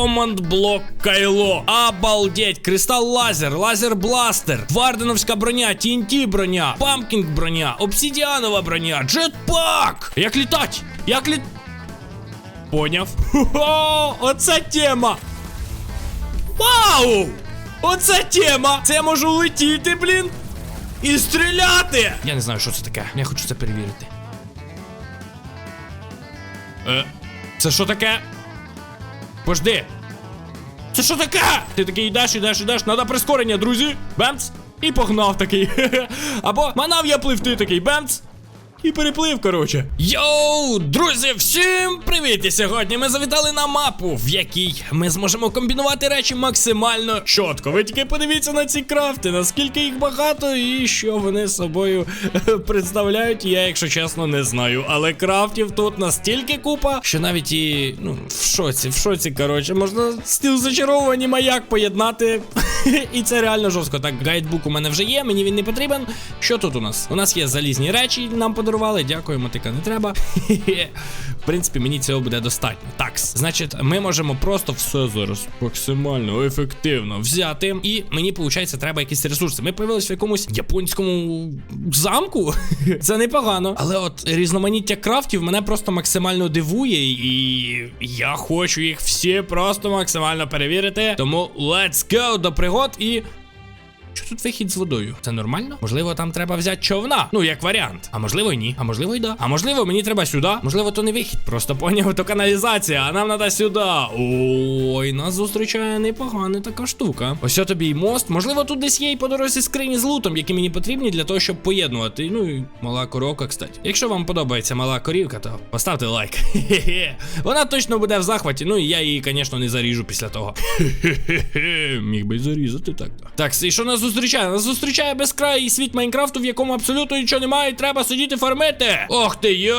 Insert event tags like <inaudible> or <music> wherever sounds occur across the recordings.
Команд блок Кайло. Обалдеть! Кристал лазер, лазер бластер, Варденовська броня, TNT броня, Памкінг броня, обсидіанова броня, джетпак! Як літать? Як літ. Поняв. Хо-хо! Оце тема! Вау! Оце тема! Це я можу летіти, блін! І стріляти! Я не знаю, що це таке. Я хочу це перевірити. Е, це що таке? Пожди. Це що таке? Ти такий йдеш, йдеш, йдеш, надо прискорення, друзі. Бемц. І погнав такий. <laughs> Або манав я пливти такий бемц. І переплив, коротше. Йоу, друзі, всім привіт! І сьогодні ми завітали на мапу, в якій ми зможемо комбінувати речі максимально чітко. Ви тільки подивіться на ці крафти, наскільки їх багато і що вони собою представляють, я, якщо чесно, не знаю. Але крафтів тут настільки купа, що навіть і ну, в шоці, в шоці, коротше, можна стіл зачаровані маяк поєднати. <laughs> І це реально жорстко. Так, гайдбук у мене вже є, мені він не потрібен. Що тут у нас? У нас є залізні речі, нам подарували. Дякую, мотика не треба. <laughs> Принципі, мені цього буде достатньо. Так, значить, ми можемо просто все зараз максимально ефективно взяти. І мені, виходить, треба якісь ресурси. Ми появилися в якомусь японському замку. <laughs> Це непогано. Але от різноманіття крафтів мене просто максимально дивує, і я хочу їх всі просто максимально перевірити. Тому let's go до пригод і. Тут вихід з водою? Це нормально? Можливо, там треба взяти човна. Ну, як варіант. А можливо, і ні. А можливо, і да. А можливо, мені треба сюди. Можливо, то не вихід. Просто поняв, то каналізація, а нам треба сюди. Ой, нас зустрічає непогана така штука. Ось тобі й мост. Можливо, тут десь є і по дорозі скрині з лутом, які мені потрібні для того, щоб поєднувати. Ну і мала коровка, кстати. Якщо вам подобається мала корівка, то поставте лайк. Вона точно буде в захваті. Ну і я її, звісно, не заріжу після того. Міг би й зарізати так. Так, і що нас зустрічає? Нас зустрічає безкрай світ Майнкрафту, в якому абсолютно нічого немає, і треба сидіти фармити. Ох ти йо!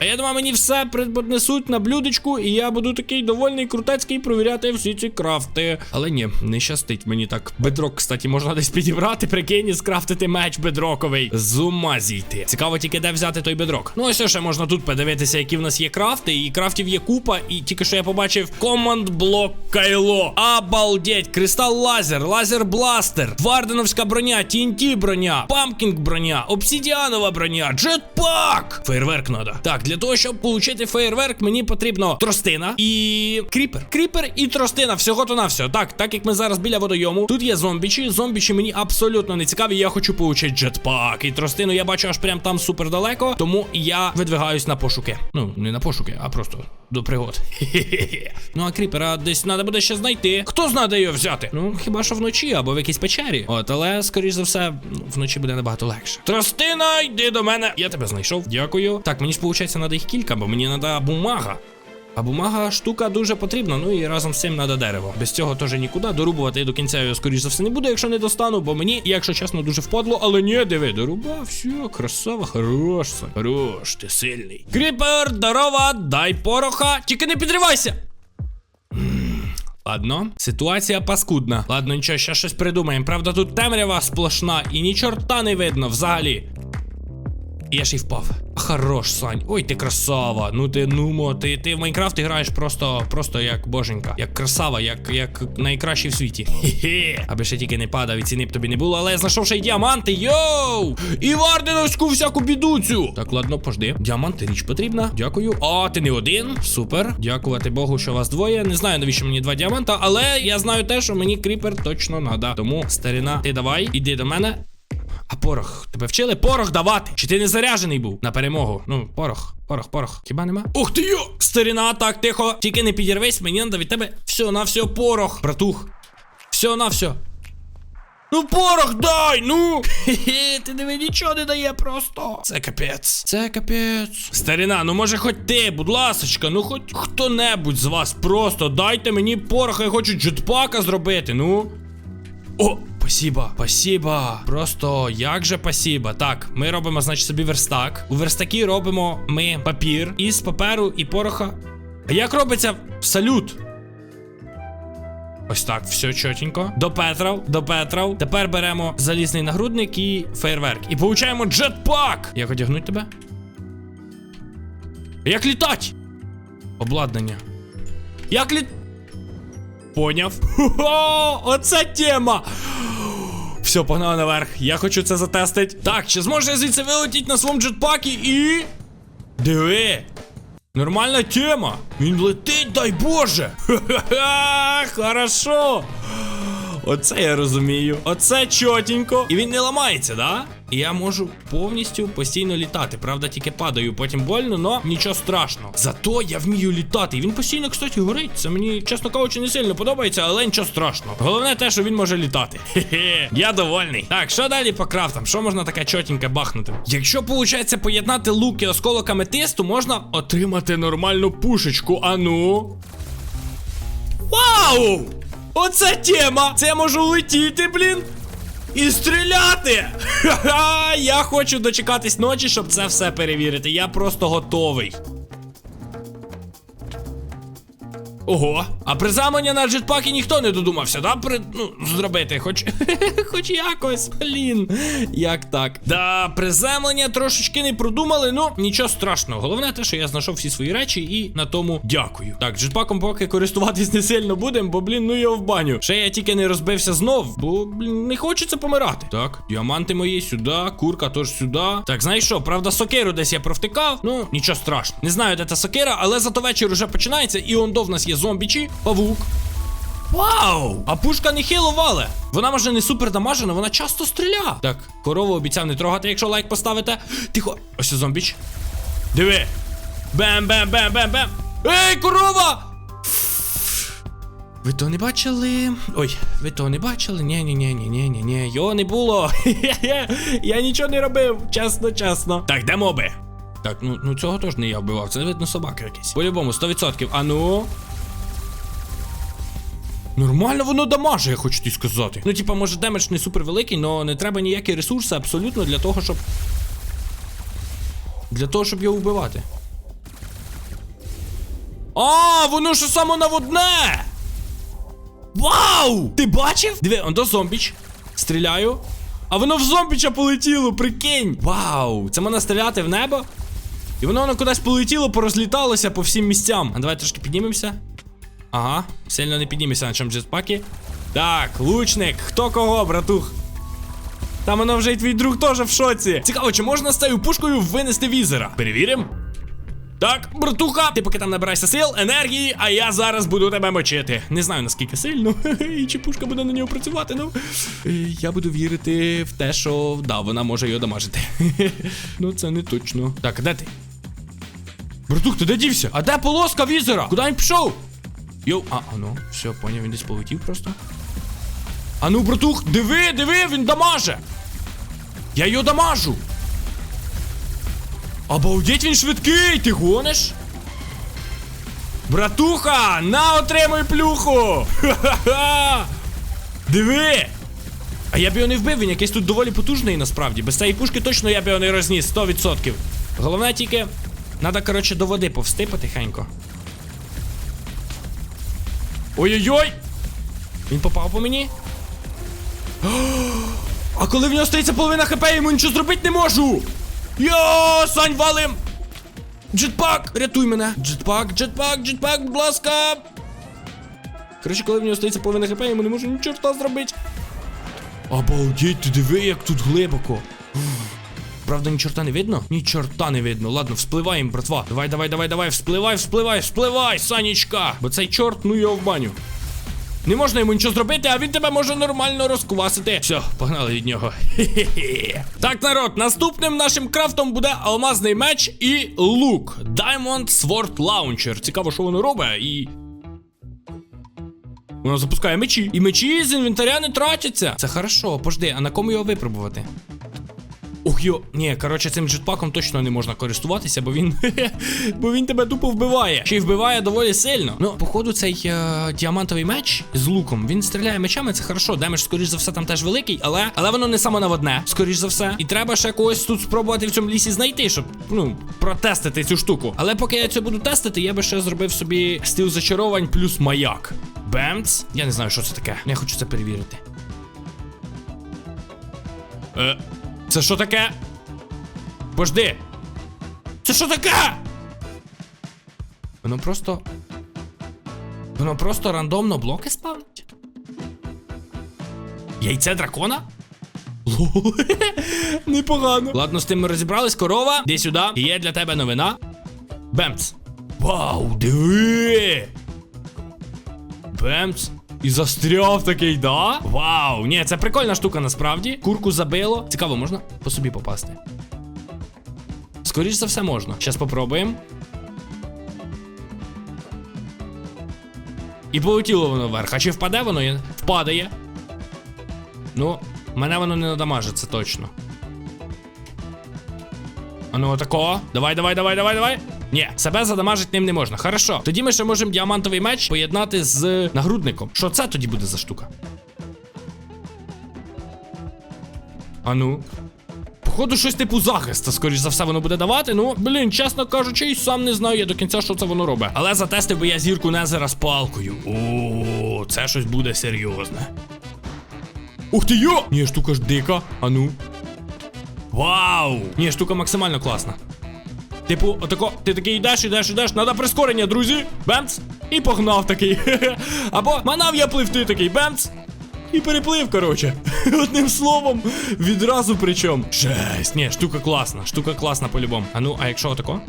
А я думаю, мені все преподнесуть на блюдечку, і я буду такий довольний крутецький провіряти всі ці крафти. Але ні, не щастить мені так. Бедрок, кстати, можна десь підібрати, прикинь, і скрафтити меч бедроковий. З ума зійти. Цікаво тільки де взяти той бедрок. Ну ось ще можна тут подивитися, які в нас є крафти, і крафтів є купа, і тільки що я побачив команд блок Кайло. Обалдеть! Кристал лазер, лазер бластер, Варденовська броня, TNT броня, Памкінг броня, обсидіанова броня, джетпак! Фейерверк надо. Так, для того, щоб отримати фейерверк, мені потрібно тростина і кріпер. Кріпер і тростина, всього то на все. Так, так як ми зараз біля водойому, тут є зомбічі. Зомбічі мені абсолютно не цікаві. Я хочу получити джетпак. І тростину я бачу аж прям там супер далеко. Тому я видвигаюсь на пошуки. Ну, не на пошуки, а просто до пригод. <laughs> Ну а кріпера десь треба буде ще знайти. Хто знає, де його взяти? Ну, хіба що вночі або в якійсь печері. От, але, скоріш за все, ну, вночі буде набагато легше. Тростина, йди до мене. Я тебе знайшов. Дякую. Так, мені ж виходить, треба їх кілька, бо мені треба бумага. А бумага штука дуже потрібна, ну і разом з цим треба дерево. Без цього теж нікуди. Дорубувати до кінця його, скоріш за все, не буду, якщо не достану, бо мені, якщо чесно, дуже впадло, але ні, диви, дорубав, все, красава, хорош. Хорош, ти сильний. Кріпер, здорова, дай пороха, тільки не підривайся. Ладно, ситуація паскудна. Ладно, нічого, ще щось придумаємо. Правда, тут темрява сплошна і ні чорта не видно взагалі. Я ж і впав. Хорош, Сань. Ой, ти красава. Ну ти нумо, ти, ти в Майнкрафт граєш просто просто як боженька. Як красава, як як найкращий в світі. Хе-хе. Аби ще тільки не падав і ціни б тобі не було, але я знайшов ще й діаманти. Йоу! І варденовську всяку бідуцю. Так, ладно, пожди. Діаманти річ потрібна. Дякую. А, ти не один. Супер. Дякувати Богу, що вас двоє. Не знаю, навіщо мені два діаманта, але я знаю те, що мені кріпер точно надо. Тому, старина, ти давай, іди до мене. А порох, тебе вчили порох давати? Чи ти не заряжений був на перемогу? Ну, порох, порох, порох. Хіба нема? Ух ти йо! Старина, так, тихо. Тільки не підірвись, мені надо від тебе все на все порох, братух. Все на все. Ну, порох дай, ну! Хе-хе, ти диви, нічого не дає просто. Це капець. Це капець. Старина, ну може хоч ти, будь ласочка, ну хоч хто-небудь з вас просто дайте мені пороха, я хочу джетпака зробити, ну. О, спасіба, спасіба. Просто як же спасіба. Так, ми робимо, значить, собі верстак. У верстакі робимо ми папір із паперу і пороха. А як робиться салют? Ось так, все чотенько. До Петров, до Петров. Тепер беремо залізний нагрудник і фейерверк. І получаємо джетпак! Як одягнуть тебе? Як літать? Обладнання. Як літ. Поняв? <laughs> Хо-хо, оце тема! Все, погнали наверх. Я хочу це затестити. Так, чи зможу я звідси вилетіти на своєму джетпакі і. Диви! Нормальна тема. Він летить, дай Боже. <laughs> Ха-ха-ха, хорошо. Оце я розумію. Оце чотенько. І він не ламається, да? І я можу повністю постійно літати. Правда, тільки падаю, потім больно, но нічого страшного. Зато я вмію літати. І він постійно, кстати, горить. Це мені, чесно кажучи, не сильно подобається, але нічого страшного. Головне те, що він може літати. Хе-хе. Я довольний. Так, що далі по крафтам? Що можна таке чотеньке бахнути? Якщо виходить поєднати лук і осколок аметисту, можна отримати нормальну пушечку. Ану. Вау! Оце тема! Це можу летіти, блін! І стріляти! <laughs> Ха-ха! Я хочу дочекатись ночі, щоб це все перевірити. Я просто готовий. Ого, а приземлення на джетпакі ніхто не додумався, да? При... Ну, зробити, хоч <laughs> хоч якось, блін. Як так? Да, приземлення трошечки не продумали, ну нічого страшного. Головне те, що я знайшов всі свої речі і на тому дякую. Так, джетпаком поки користуватись не сильно будемо, бо, блін, ну я в баню. Ще я тільки не розбився знов, бо, блін, не хочеться помирати. Так, діаманти мої сюди, курка теж сюди. Так, знаєш що, правда, сокиру десь я провтикав. Ну, нічого страшного. Не знаю, де та сокира, але зато вечір уже починається, і он до в нас є зомбічі, павук. Вау! А пушка не хило. Вона може не супер дамажена, вона часто стріля. Так, корову обіцяв не трогати, якщо лайк поставите. Тихо, ось зомбіч. Диви. Бем-бем-бем-бем-бем. Ей, корова! Ви то не бачили? Ой, ви то не бачили? Ні, ні, ні, ні, ні, ні, ні, його не було. <laughs> Я нічого не робив, чесно, чесно. Так, де моби? Так, ну, ну цього теж не я вбивав, це видно собака якийсь. По-любому, 100%. А ну. Нормально воно дамаже, я хочу тобі сказати. Ну, типа, може, демедж не супер великий, але не треба ніякі ресурси абсолютно для того, щоб. Для того, щоб його вбивати. А, воно ж самонаводне! Вау! Ти бачив? Диви, он до зомбіч. Стріляю. А воно в зомбіча полетіло, прикинь! Вау! Це можна стріляти в небо? І воно воно кудись полетіло, порозліталося по всім місцям. А давай трошки піднімемося. Ага, сильно не піднімемося на чому джетпакі. Так, лучник, хто кого, братух? Там воно вже й твій друг теж в шоці. Цікаво, чи можна з цією пушкою винести візера? Перевіримо. Так, братуха, ти поки там набирайся сил, енергії, а я зараз буду тебе мочити. Не знаю наскільки сильно, <laughs> і чи пушка буде на нього працювати, ну. е, Я буду вірити в те, що да, вона може його дамажити. <laughs> Ну, це не точно. Так, де ти? Братух, ти де дівся? А де полоска візера? Куди він пішов? Йоу, а, а ну, все, поняв, він десь полетів просто. А ну, братух, диви, диви, він дамаже! Я його дамажу! Обалдеть, він швидкий, ти гониш? Братуха, на отримуй плюху! Ха-ха-ха! Диви! А я б його не вбив, він якийсь тут доволі потужний насправді. Без цієї пушки точно я б його не розніс, 100%. Головне тільки. Надо, коротше, до води повсти потихеньку. Ой-ой-ой! Він попав по мені. А коли в нього стається половина хп, я йому нічого зробити не можу! Йо, Сань, валим! Джетпак! Рятуй мене! Джетпак, джетпак, джетпак, будь ласка! Коротше, коли в нього стається половина хп, я йому не можу ні чорта зробити. Обалдеть, ти диви, як тут глибоко. Правда, ні чорта не видно? Ні чорта не видно. Ладно, вспливаємо, братва. Давай, давай, давай, давай, вспливай, вспливай, вспливай, Санічка! Бо цей чорт, ну його в баню. Не можна йому нічого зробити, а він тебе може нормально розквасити. Все, погнали від нього. Хе-хе-хе. <laughs> Так, народ, наступним нашим крафтом буде алмазний меч і лук. Diamond Sword Launcher. Цікаво, що воно робить і. Воно запускає мечі. І мечі з інвентаря не тратяться. Це хорошо, пожди, а на кому його випробувати? Ох йо, ні, коротше, цим джетпаком точно не можна користуватися, бо він. <laughs> бо він тебе тупо вбиває. Ще вбиває доволі сильно. Ну, походу, цей е, діамантовий меч з луком. Він стріляє мечами, це хорошо. Демедж, скоріш за все, там теж великий, але але воно не самонаводне, скоріш за все. І треба ще когось тут спробувати в цьому лісі знайти, щоб ну, протестити цю штуку. Але поки я це буду тестити, я би ще зробив собі стіл зачаровань плюс маяк. Бемц. Я не знаю, що це таке. Я хочу це перевірити. Е, це що таке? Пожди. Це що таке? Воно просто. Воно просто рандомно блоки спавнить? Яйце дракона? <laughs> Непогано. Ладно, з тим ми розібрались. Корова, іди сюди. Є для тебе новина. Бемц. Вау, диви! Бемц. І застряв такий, да? Вау! Ні, це прикольна штука насправді. Курку забило. Цікаво, можна по собі попасти. Скоріш за все можна. Щас попробуємо. І полетіло воно вверх. А чи впаде воно? Впадає. Ну, мене воно не надамажить, це точно. А ну отако. Давай, давай, давай, давай, давай. Ні, себе задамажить ним не можна. Хорошо. Тоді ми ще можемо діамантовий меч поєднати з нагрудником. Що це тоді буде за штука? А ну. Походу, щось типу захисту, скоріш за все, воно буде давати. Ну, блін, чесно кажучи, і сам не знаю я до кінця, що це воно робить. Але затестив би я зірку Незера з палкою. О, це щось буде серйозне. Ух ти йо! Ні, штука ж дика. А ну. Вау! Ні, штука максимально класна. Типу, отако, ти такий йдеш, йдеш, йдеш, надо прискорення, друзі. Бемц! І погнав такий. <laughs> Або манав я пливти такий, бемц! І переплив, короче. <laughs> Одним словом, відразу причому. Жесть, ні, штука класна, штука класна по-любому. А ну, а якщо отако?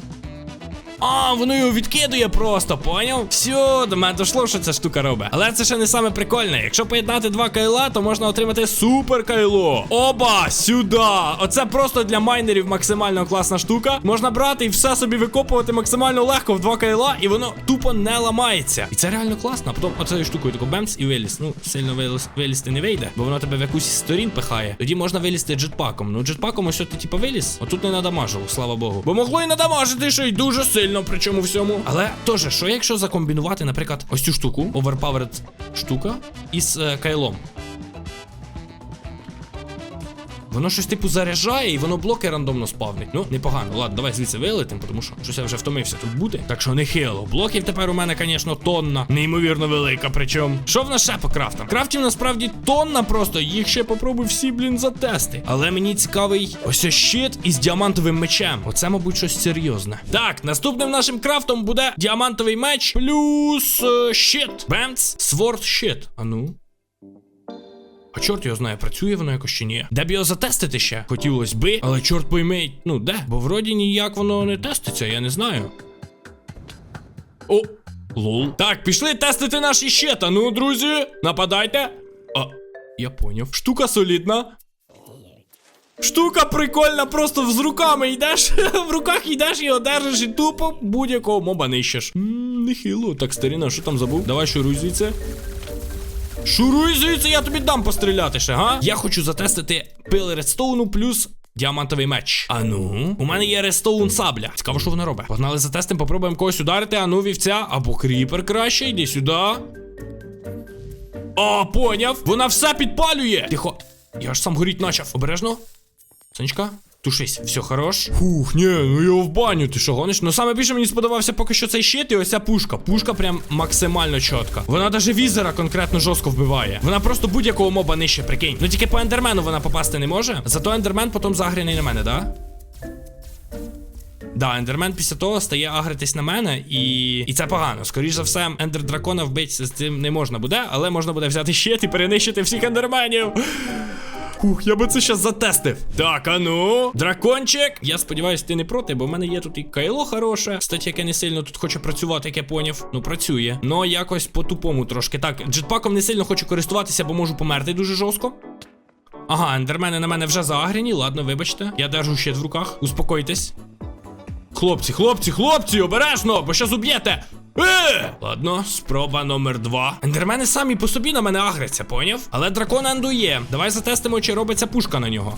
А, воно його відкидує просто, поняв? Все, до мене дошло, що ця штука робить. Але це ще не саме прикольне. Якщо поєднати два кайла, то можна отримати супер кайло. Оба! Сюди! Оце просто для майнерів максимально класна штука. Можна брати і все собі викопувати максимально легко в два кайла, і воно тупо не ламається. І це реально класно. Потім оцею штукою тако бемц і виліз. Ну, сильно виліз, вилізти не вийде, бо воно тебе в якусь сторін пихає. Тоді можна вилізти джетпаком. Ну, джетпаком ось що ти типу виліз, отут не надамажило, слава Богу. Бо могло і надамажити, що й дуже сильно, причому всьому. Але теж, що якщо закомбінувати, наприклад, ось цю штуку, overpowered штука, із е, кайлом. Воно щось типу заряджає і воно блоки рандомно спавнить. Ну, непогано. Ладно, давай звідси вилетим, тому що щось я вже втомився тут бути. Так що не хило. Блоків тепер у мене, звісно, тонна. Неймовірно велика. Причому. Що в нас ще по крафтам? Крафтів насправді тонна просто. Їх ще попробуй всі, блін, затести. Але мені цікавий ось щит із діамантовим мечем. Оце, мабуть, щось серйозне. Так, наступним нашим крафтом буде діамантовий меч плюс е, щит. Бемц, сворд щит. А ну. А чорт його знає, працює воно якось чи ні. Де б його затестити ще? Хотілось би, але чорт пойме, ну де? Бо вроді ніяк воно не теститься, я не знаю. О, лол. Так, пішли тестити наші щета. Ну, друзі, нападайте. А, я поняв. Штука солідна. Штука прикольна, просто з руками йдеш, <laughs> в руках йдеш і одержиш, і тупо будь-якого моба нищиш. Ммм, нехило. Так, старіна, що там забув? Давай шуруй звідси. Шуруй звідси, я тобі дам постріляти ще, га? Я хочу затестити пил редстоуну плюс діамантовий меч. А ну, у мене є редстоун сабля. Цікаво, що вона робить. Погнали затестимо, попробуємо когось ударити. А ну, вівця або кріпер краще, йди сюди. О, поняв. Вона все підпалює. Тихо. Я ж сам горіть начав. Обережно. Сонечка, тушись, все хорош. Фух, ні, ну його в баню, ти що гониш? Ну саме більше мені сподобався поки що цей щит і ось ця пушка. Пушка прям максимально чітка. Вона навіть візера конкретно жорстко вбиває. Вона просто будь-якого моба нижче, прикинь. Ну тільки по ендермену вона попасти не може. Зато ендермен потім загряний на мене, да? Да, ендермен після того стає агритись на мене, і. І це погано. Скоріше за все, ендер дракона вбити з цим не можна буде, але можна буде взяти щит і перенищити всіх ендерменів. Ух, я би це щас затестив. Так, а ну. Дракончик. Я сподіваюся, ти не проти, бо в мене є тут і кайло хороше. Кстати, яке не сильно тут хоче працювати, як я поняв. Ну, працює. Но якось по-тупому трошки. Так, джетпаком не сильно хочу користуватися, бо можу померти дуже жорстко. Ага, ендермени на мене вже заагрені. Ладно, вибачте. Я держу щит в руках. Успокойтесь. Хлопці, хлопці, хлопці, обережно, бо щас уб'єте. Е! Ладно, спроба номер два. Ендермени самі по собі на мене агряться, поняв? Але дракон енду є. Давай затестимо, чи робиться пушка на нього.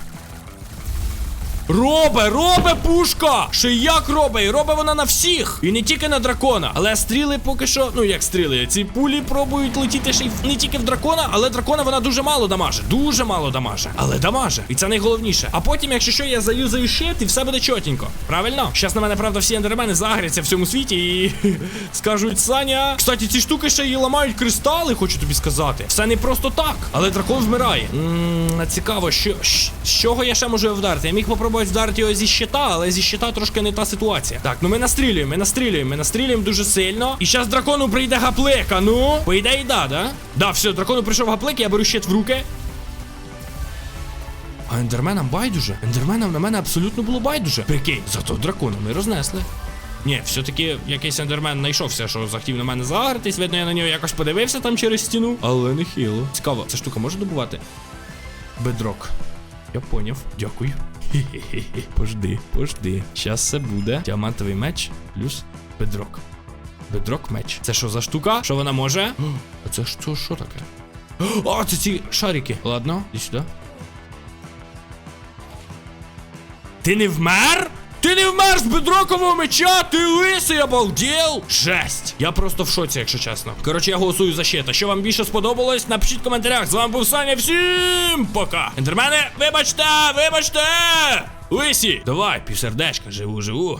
Робе, робе пушка! Ще як робе, і робе вона на всіх. І не тільки на дракона. Але стріли поки що, ну як стріли, ці пулі пробують летіти ще й не тільки в дракона, але дракона вона дуже мало дамаже. Дуже мало дамаже. Але дамаже. І це найголовніше. А потім, якщо що, я заюзаю щит, і все буде чотенько. Правильно? Щас на мене, правда, всі ендермени загряться в цьому світі і <laughs> скажуть, Саня. Кстати, ці штуки ще й ламають кристали, хочу тобі сказати. Все не просто так. Але дракон вмирає. Ммм, цікаво, що, з чого я ще можу вдарити? Я міг попробувати спробувати вдарити його зі щита, але зі щита трошки не та ситуація. Так, ну ми настрілюємо, ми настрілюємо, ми настрілюємо дуже сильно. І зараз дракону прийде гаплика. Ну, по ідеї, да, да? Да, все, дракону прийшов гаплик, я беру щит в руки. А ендерменам байдуже. Ендерменам на мене абсолютно було байдуже. Прикинь, зато дракона ми рознесли. Ні, все-таки якийсь ендермен знайшовся, що захотів на мене загритись. Видно, я на нього якось подивився там через стіну. Але не хило. Цікаво, ця штука може добувати? Бедрок. Я поняв. Дякую. Хе-хе-хе. Пожди, пожди. Щас це буде. Діамантовий меч плюс бедрок. Бедрок меч. Це що за штука? Що вона може? О, А це що, що таке? О, це ці шарики. Ладно, іди сюди. Ти не вмер? Ти не вмер з бедрокового меча, ти лисий обалдел? Жесть. Я просто в шоці, якщо чесно. Коротше, я голосую за щита. Що вам більше сподобалось? Напишіть в коментарях. З вами був Саня. Всім пока. Ендермени, вибачте, вибачте. Лисі, давай, півсердечка, живу, живу.